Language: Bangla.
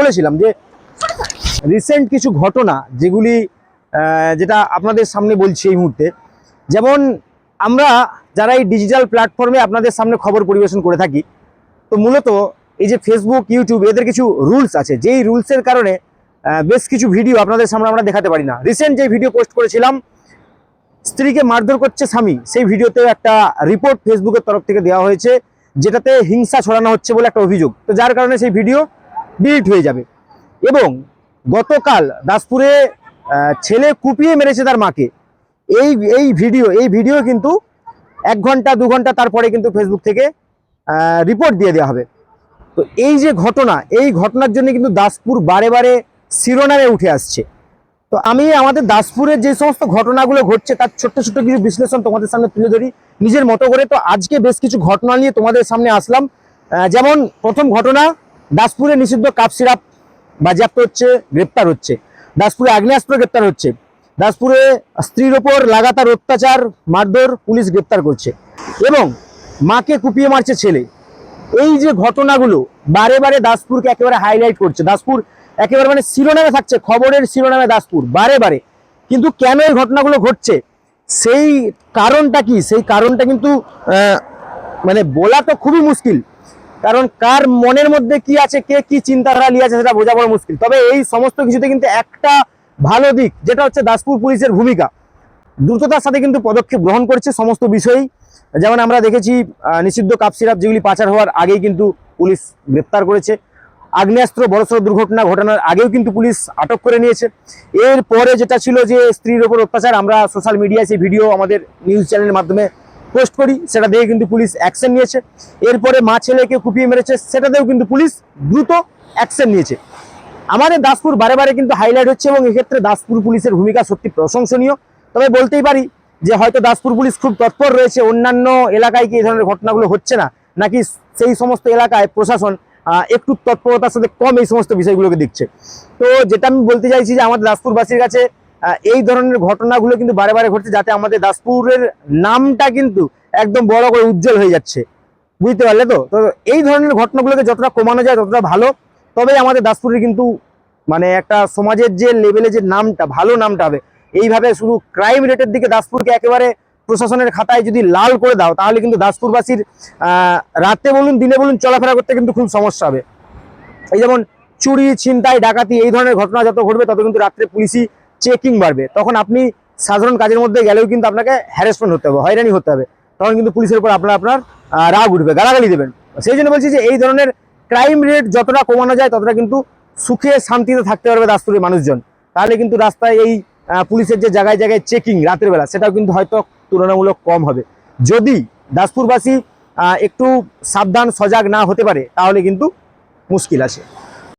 বলেছিলাম যে রিসেন্ট কিছু ঘটনা যেগুলি যেটা আপনাদের সামনে বলছি এই মুহূর্তে। যেমন আমরা যারা এই ডিজিটাল প্ল্যাটফর্মে আপনাদের সামনে খবর পরিবেশন করে থাকি, তো মূলত এই যে ফেসবুক ইউটিউব এদের কিছু রুলস আছে। যেই রুলসের কারণে বেশ কিছু ভিডিও আপনাদের সামনে আমরা দেখাতে পারি না। রিসেন্ট যে ভিডিও পোস্ট করেছিলাম, স্ত্রীকে মারধর করছে স্বামী, সেই ভিডিওতেও একটা রিপোর্ট ফেসবুকের তরফ থেকে দেওয়া হয়েছে, যেটাতে হিংসা ছড়ানো হচ্ছে বলে একটা অভিযোগ। তো যার কারণে সেই ভিডিও ডিলিট হয়ে যাবে। এবং গতকাল দাসপুরে ছেলে কুপিয়ে মেরেছে তার মাকে। এই এই ভিডিও এই ভিডিও কিন্তু এক ঘণ্টা, দু ঘণ্টা তারপরে কিন্তু ফেসবুক থেকে রিপোর্ট দিয়ে দেওয়া হবে। তো এই যে ঘটনা, এই ঘটনার জন্য কিন্তু দাসপুর বারে বারে শিরোনামে উঠে আসছে। তো আমি আমাদের দাসপুরের যে সমস্ত ঘটনাগুলো ঘটছে, তার ছোট্ট ছোট্ট কিছু বিশ্লেষণ তোমাদের সামনে তুলে ধরি। নিজের মতো করে তো আজকে বেশ কিছু ঘটনা নিয়ে তোমাদের সামনে আসলাম। যেমন প্রথম ঘটনা দাসপুরে নিষিদ্ধ কাপ সিরাপ বাজেয়াপ্ত হচ্ছে, গ্রেপ্তার হচ্ছে। দাসপুরে আগ্নেয়াস্ত্র গ্রেপ্তার হচ্ছে। দাসপুরে স্ত্রীর ওপর লাগাতার অত্যাচার, মারধর, পুলিশ গ্রেপ্তার করছে। এবং মাকে কুপিয়ে মারছে ছেলে। এই যে ঘটনাগুলো বারে বারে দাসপুরকে একেবারে হাইলাইট করছে। দাসপুর একেবারে মানে শিরোনামে থাকছে, খবরের শিরোনামে দাসপুর, বারে বারে। কিন্তু কেন এই ঘটনাগুলো ঘটছে? সেই কারণটা কি? সেই কারণটা কিন্তু মানে বলা তো খুবই মুশকিল। কারণ কার মনের মধ্যে কি আছে, কে কি চিন্তাধারা নিয়ে আছে সেটা বোঝা বড় মুশকিল। তবে এই সমস্ত কিছুতে কিন্তু একটা ভালো দিক, যেটা হচ্ছে দাসপুর পুলিশের ভূমিকা। দ্রুততার সাথে কিন্তু পদক্ষেপ গ্রহণ করছে সমস্ত বিষয়েই। যেমন আমরা দেখেছি নিষিদ্ধ কাপ সিরাপ যেগুলি পাচার হওয়ার আগেই কিন্তু পুলিশ গ্রেপ্তার করেছে। আগ্নেয়াস্ত্র, বড়সড় দুর্ঘটনা ঘটানোর আগেও কিন্তু পুলিশ আটক করে নিয়েছে। এরপরে যেটা ছিল যে স্ত্রীর ওপর অত্যাচার, আমরা সোশ্যাল মিডিয়ায় সেই ভিডিও আমাদের নিউজ চ্যানেলের মাধ্যমে পোস্ট করি, সেটা দেখে কিন্তু পুলিশ অ্যাকশন নিয়েছে। এরপরে মা ছেলেকে কুপিয়ে মেরেছে সেটাতেও কিন্তু পুলিশ দ্রুত অ্যাকশন নিয়েছে। আমাদের দাসপুর বারে বারে কিন্তু হাইলাইট হচ্ছে এবং এক্ষেত্রে দাসপুর পুলিশের ভূমিকা সত্যি প্রশংসনীয়। তবে বলতেই পারি যে হয়তো দাসপুর পুলিশ খুব তৎপর রয়েছে, অন্যান্য এলাকায় কি এই ধরনের ঘটনাগুলো হচ্ছে না? নাকি সেই সমস্ত এলাকায় প্রশাসন একটু তৎপরতার সাথে কম এই সমস্ত বিষয়গুলোকে দেখছে? তো যেটা আমি বলতে চাইছি যে আমাদের দাসপুরবাসীর কাছে এই ধরনের ঘটনাগুলো কিন্তু বারে বারে ঘটছে যাতে আমাদের দাসপুরের নামটা কিন্তু একদম বড় করে উজ্জ্বল হয়ে যাচ্ছে। বুঝতে পারলে তো? তো এই ধরনের ঘটনাগুলোকে যতটা কমানো যায়, ততটা ভালো। তবেই আমাদের দাসপুরের কিন্তু মানে একটা সমাজের যে লেভেলে যে নামটা, ভালো নামটা হবে। এইভাবে শুধু ক্রাইম রেটের দিকে দাসপুরকে একেবারে প্রশাসনের খাতায় যদি লাল করে দাও, তাহলে কিন্তু দাসপুরবাসীর রাতে বলুন, দিনে বলুন, চলাফেরা করতে কিন্তু খুব সমস্যা হবে। এই যেমন চুরি, ছিনতাই, ডাকাতি, এই ধরনের ঘটনা যত ঘটবে, তত কিন্তু রাত্রে পুলিশি চেকিং বাড়বে। তখন আপনি সাধারণ কাজের মধ্যে গেলেও কিন্তু আপনাকে হ্যারাসমেন্ট হতে হবে, হয়রানি হতে হবে। তখন কিন্তু পুলিশের উপর আপনার আপনার রাগ উঠবে, গালাগালি দেবেন। সেই জন্য বলছি যে এই ধরনের ক্রাইম রেট যতটা কমানো যায়, ততটা কিন্তু সুখে, শান্তিতে থাকতে পারবে দাসপুরের মানুষজন। তাহলে কিন্তু রাস্তায় এই পুলিশের যে জায়গায় জায়গায় চেকিং রাতের বেলা, সেটাও কিন্তু হয়তো তুলনামূলক কম হবে। যদি দাসপুরবাসী একটু সাবধান, সজাগ না হতে পারে, তাহলে কিন্তু মুশকিল আছে